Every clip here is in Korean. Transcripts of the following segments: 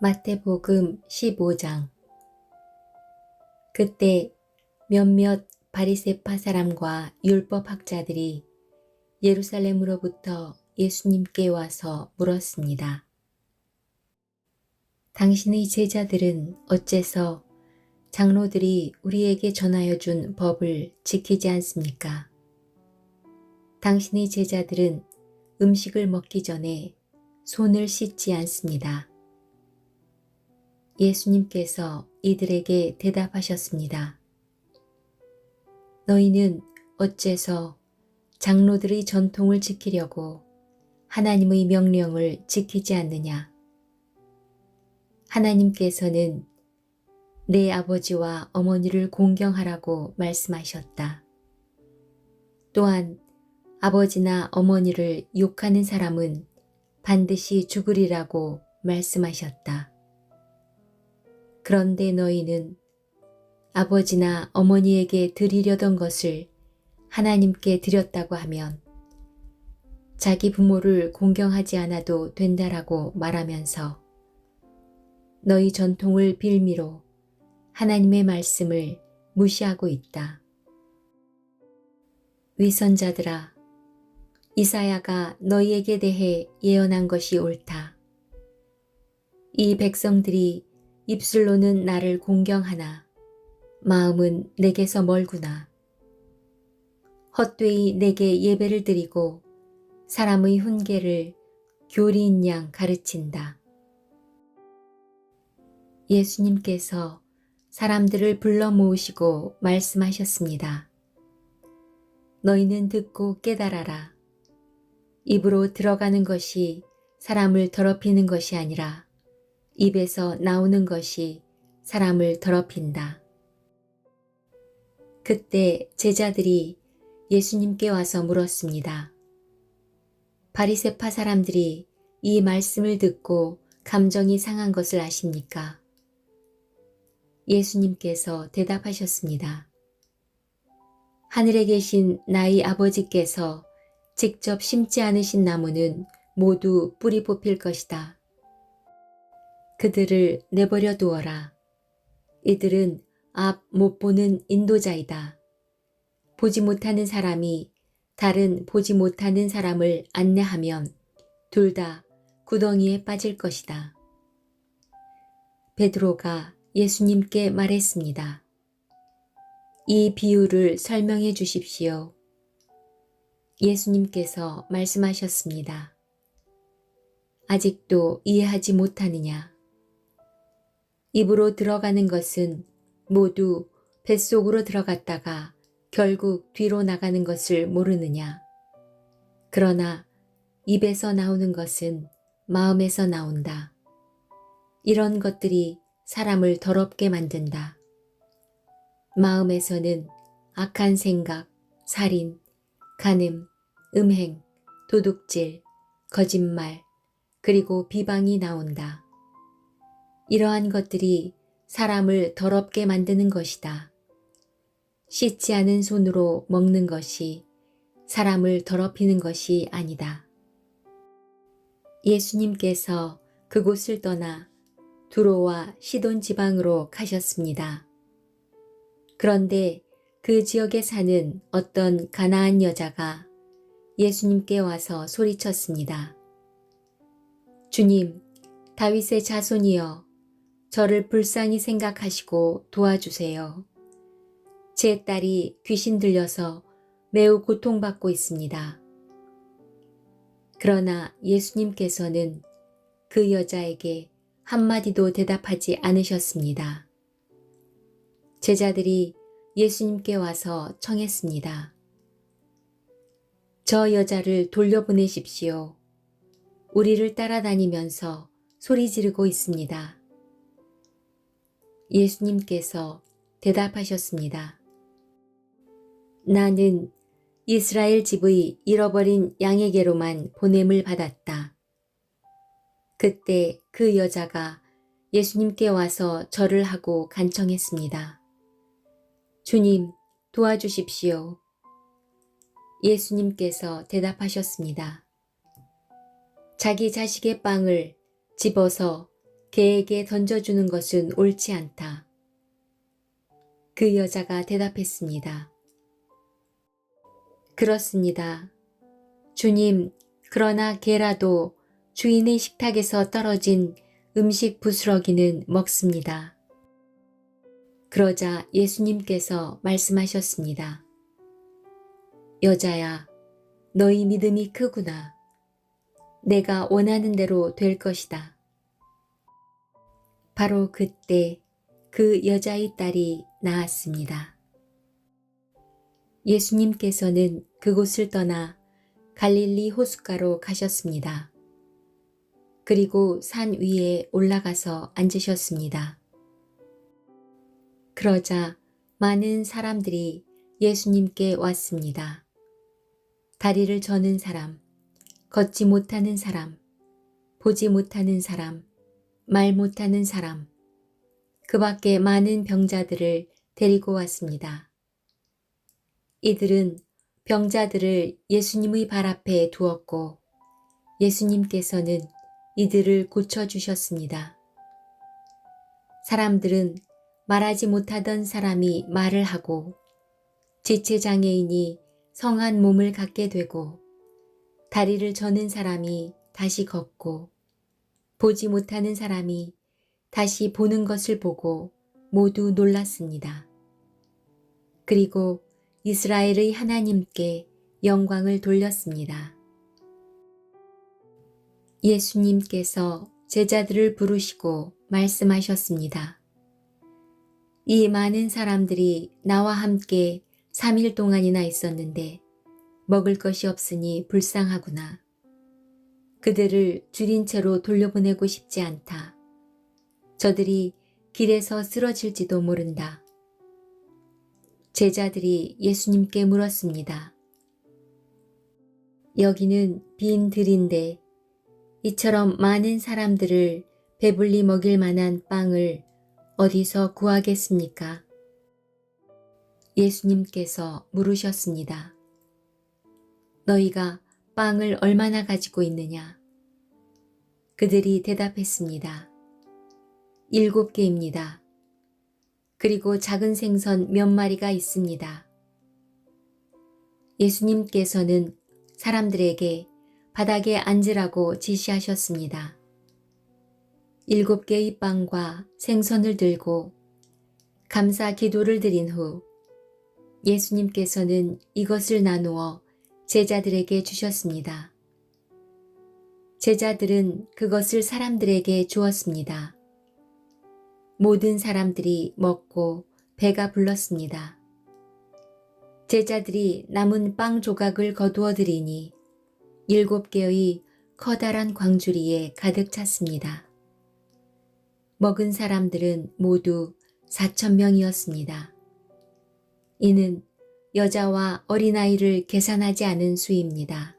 마태복음 15장 그때 몇몇 바리새파 사람과 율법 학자들이 예루살렘으로부터 예수님께 와서 물었습니다. 당신의 제자들은 어째서 장로들이 우리에게 전하여 준 법을 지키지 않습니까? 당신의 제자들은 음식을 먹기 전에 손을 씻지 않습니다. 예수님께서 이들에게 대답하셨습니다. 너희는 어째서 장로들의 전통을 지키려고 하나님의 명령을 지키지 않느냐? 하나님께서는 내 아버지와 어머니를 공경하라고 말씀하셨다. 또한 아버지나 어머니를 욕하는 사람은 반드시 죽으리라고 말씀하셨다. 그런데 너희는 아버지나 어머니에게 드리려던 것을 하나님께 드렸다고 하면 자기 부모를 공경하지 않아도 된다라고 말하면서 너희 전통을 빌미로 하나님의 말씀을 무시하고 있다. 위선자들아, 이사야가 너희에게 대해 예언한 것이 옳다. 이 백성들이 입술로는 나를 공경하나 마음은 내게서 멀구나. 헛되이 내게 예배를 드리고 사람의 훈계를 교리인 양 가르친다. 예수님께서 사람들을 불러 모으시고 말씀하셨습니다. 너희는 듣고 깨달아라. 입으로 들어가는 것이 사람을 더럽히는 것이 아니라 입에서 나오는 것이 사람을 더럽힌다. 그때 제자들이 예수님께 와서 물었습니다. 바리세파 사람들이 이 말씀을 듣고 감정이 상한 것을 아십니까? 예수님께서 대답하셨습니다. 하늘에 계신 나의 아버지께서 직접 심지 않으신 나무는 모두 뿌리 뽑힐 것이다. 그들을 내버려 두어라. 이들은 앞 못 보는 인도자이다. 보지 못하는 사람이 다른 보지 못하는 사람을 안내하면 둘 다 구덩이에 빠질 것이다. 베드로가 예수님께 말했습니다. 이 비유를 설명해 주십시오. 예수님께서 말씀하셨습니다. 아직도 이해하지 못하느냐? 입으로 들어가는 것은 모두 뱃속으로 들어갔다가 결국 뒤로 나가는 것을 모르느냐? 그러나 입에서 나오는 것은 마음에서 나온다. 이런 것들이 사람을 더럽게 만든다. 마음에서는 악한 생각, 살인, 간음, 음행, 도둑질, 거짓말, 그리고 비방이 나온다. 이러한 것들이 사람을 더럽게 만드는 것이다. 씻지 않은 손으로 먹는 것이 사람을 더럽히는 것이 아니다. 예수님께서 그곳을 떠나 두로와 시돈 지방으로 가셨습니다. 그런데 그 지역에 사는 어떤 가나안 여자가 예수님께 와서 소리쳤습니다. 주님, 다윗의 자손이여, 저를 불쌍히 생각하시고 도와주세요. 제 딸이 귀신 들려서 매우 고통받고 있습니다. 그러나 예수님께서는 그 여자에게 한마디도 대답하지 않으셨습니다. 제자들이 예수님께 와서 청했습니다. 저 여자를 돌려보내십시오. 우리를 따라다니면서 소리 지르고 있습니다. 예수님께서 대답하셨습니다. 나는 이스라엘 집의 잃어버린 양에게로만 보냄을 받았다. 그때 그 여자가 예수님께 와서 절을 하고 간청했습니다. 주님, 도와주십시오. 예수님께서 대답하셨습니다. 자기 자식의 빵을 집어서 개에게 던져주는 것은 옳지 않다. 그 여자가 대답했습니다. 그렇습니다. 주님, 그러나 개라도 주인의 식탁에서 떨어진 음식 부스러기는 먹습니다. 그러자 예수님께서 말씀하셨습니다. 여자야, 너희 믿음이 크구나. 내가 원하는 대로 될 것이다. 바로 그때 그 여자의 딸이 나았습니다. 예수님께서는 그곳을 떠나 갈릴리 호숫가로 가셨습니다. 그리고 산 위에 올라가서 앉으셨습니다. 그러자 많은 사람들이 예수님께 왔습니다. 다리를 저는 사람, 걷지 못하는 사람, 보지 못하는 사람, 말 못하는 사람, 그 밖에 많은 병자들을 데리고 왔습니다. 이들은 병자들을 예수님의 발 앞에 두었고 예수님께서는 이들을 고쳐주셨습니다. 사람들은 말하지 못하던 사람이 말을 하고 지체장애인이 성한 몸을 갖게 되고 다리를 저는 사람이 다시 걷고 보지 못하는 사람이 다시 보는 것을 보고 모두 놀랐습니다. 그리고 이스라엘의 하나님께 영광을 돌렸습니다. 예수님께서 제자들을 부르시고 말씀하셨습니다. 이 많은 사람들이 나와 함께 3일 동안이나 있었는데 먹을 것이 없으니 불쌍하구나. 그들을 줄인 채로 돌려보내고 싶지 않다. 저들이 길에서 쓰러질지도 모른다. 제자들이 예수님께 물었습니다. 여기는 빈 들인데 이처럼 많은 사람들을 배불리 먹일 만한 빵을 어디서 구하겠습니까? 예수님께서 물으셨습니다. 너희가 빵을 얼마나 가지고 있느냐? 그들이 대답했습니다. 일곱 개입니다. 그리고 작은 생선 몇 마리가 있습니다. 예수님께서는 사람들에게 바닥에 앉으라고 지시하셨습니다. 일곱 개의 빵과 생선을 들고 감사 기도를 드린 후 예수님께서는 이것을 나누어 제자들에게 주셨습니다. 제자들은 그것을 사람들에게 주었습니다. 모든 사람들이 먹고 배가 불렀습니다. 제자들이 남은 빵 조각을 거두어 드리니 일곱 개의 커다란 광주리에 가득 찼습니다. 먹은 사람들은 모두 4천 명이었습니다. 이는 여자와 어린아이를 계산하지 않은 수입니다.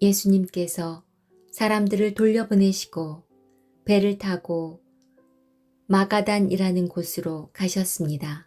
예수님께서 사람들을 돌려보내시고 배를 타고 마가단이라는 곳으로 가셨습니다.